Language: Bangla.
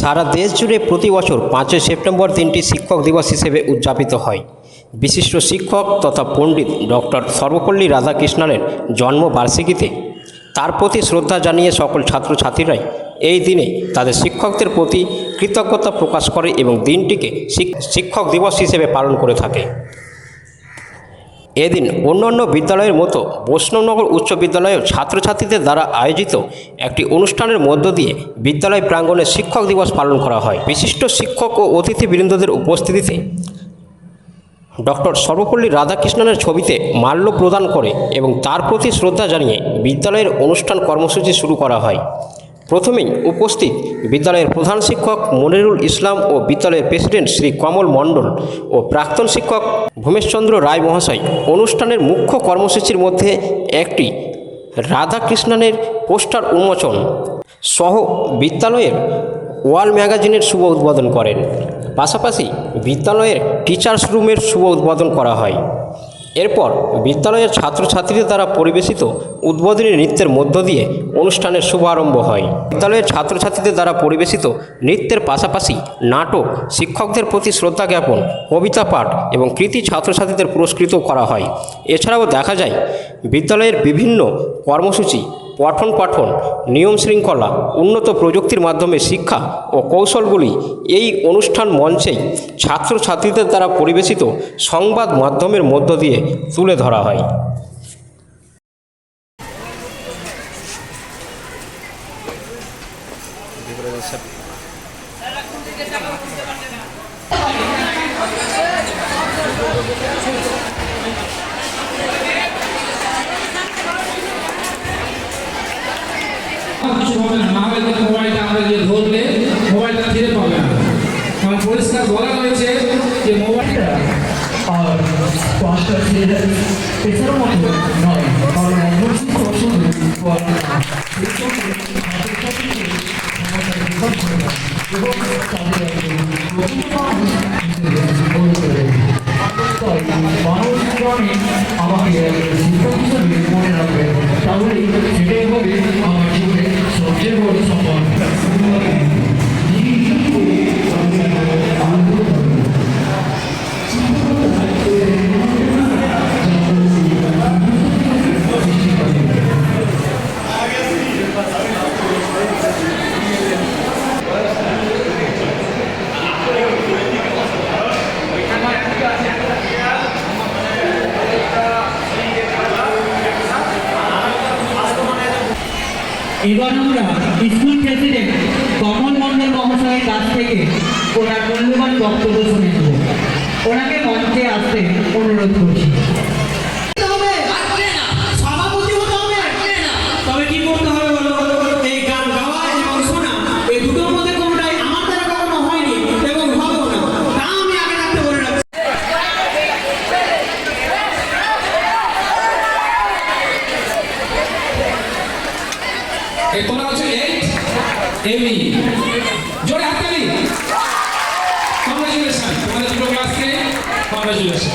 সারা দেশ জুড়ে প্রতি বছর পাঁচই সেপ্টেম্বর দিনটি শিক্ষক দিবস হিসেবে উদযাপিত হয়। বিশিষ্ট শিক্ষক তথা পণ্ডিত ডক্টর সর্বপল্লী রাধাকৃষ্ণনের জন্মবার্ষিকীতে তার প্রতি শ্রদ্ধা জানিয়ে সকল ছাত্রছাত্রীরাই এই দিনে তাদের শিক্ষকদের প্রতি কৃতজ্ঞতা প্রকাশ করে এবং দিনটিকে শিক্ষক দিবস হিসেবে পালন করে থাকে। এদিন অন্যান্য বিদ্যালয়ের মতো বৈষ্ণবনগর উচ্চ বিদ্যালয়েও ছাত্রছাত্রীদের দ্বারা আয়োজিত একটি অনুষ্ঠানের মধ্য দিয়ে বিদ্যালয় প্রাঙ্গণে শিক্ষক দিবস পালন করা হয়। বিশিষ্ট শিক্ষক ও অতিথিবৃন্দদের উপস্থিতিতে ডক্টর সর্বপল্লী রাধাকৃষ্ণনের ছবিতে মাল্য প্রদান করে এবং তার প্রতি শ্রদ্ধা জানিয়ে বিদ্যালয়ের অনুষ্ঠান কর্মসূচি শুরু করা হয়। প্রথমেই উপস্থিত বিদ্যালয়ের প্রধান শিক্ষক মনিরুল ইসলাম ও বিদ্যালয়ের প্রেসিডেন্ট শ্রী কমল মণ্ডল ও প্রাক্তন শিক্ষক ভূমেশচন্দ্র রায় মহাশয়। অনুষ্ঠানের মুখ্য কর্মসূচির মধ্যে একটি রাধাকৃষ্ণনের পোস্টার উন্মোচন সহ বিদ্যালয়ের ওয়াল ম্যাগাজিনের শুভ উদ্বোধন করেন। পাশাপাশি বিদ্যালয়ের টিচার্স রুমের শুভ উদ্বোধন করা হয়। এরপর বিদ্যালয়ের ছাত্রছাত্রীদের দ্বারা পরিবেশিত উদ্বোধনী নৃত্যের মধ্য দিয়ে অনুষ্ঠানের শুভারম্ভ হয়। বিদ্যালয়ের ছাত্রছাত্রীদের দ্বারা পরিবেশিত নৃত্যের পাশাপাশি নাটক শিক্ষকদের প্রতি শ্রদ্ধা জ্ঞাপন, কবিতা পাঠ এবং কৃতি ছাত্রছাত্রীদের পুরস্কৃত করা হয়। এছাড়াও দেখা যায়, বিদ্যালয়ের বিভিন্ন কর্মসূচি পঠন পাঠন, নিয়ম শৃঙ্খলা, উন্নত প্রযুক্তির মাধ্যমে শিক্ষা ও কৌশলগুলি এই অনুষ্ঠান মঞ্চেই ছাত্রছাত্রীদের দ্বারা পরিবেশিত সংবাদ মাধ্যমের মধ্য দিয়ে তুলে ধরা হয়। কিছু হবে মোবাইলটা আমরা দিয়ে ধরলে মোবাইলটা ফিরে পাবে পরিষ্কার বলা হয়েছে যে মোবাইলটা আর পাঁচটা ছেলে নয়, কারণ শিক্ষক শুধু পড়ায় এবার আমরা স্কুল প্রেসিডেন্ট কমল মন্ডল মহাশয়ের কাছ থেকে ওনার মূল্যবান বক্তব্য শুনে নেব। ওনাকে মঞ্চে আসতে অনুরোধ করছি। এই তোমরা হচ্ছে এইট এমি জোরে হাততালি কংগ্রেচুলেশন। তোমাদের দুটো ক্লাসকে কংগ্রেচুলেশন।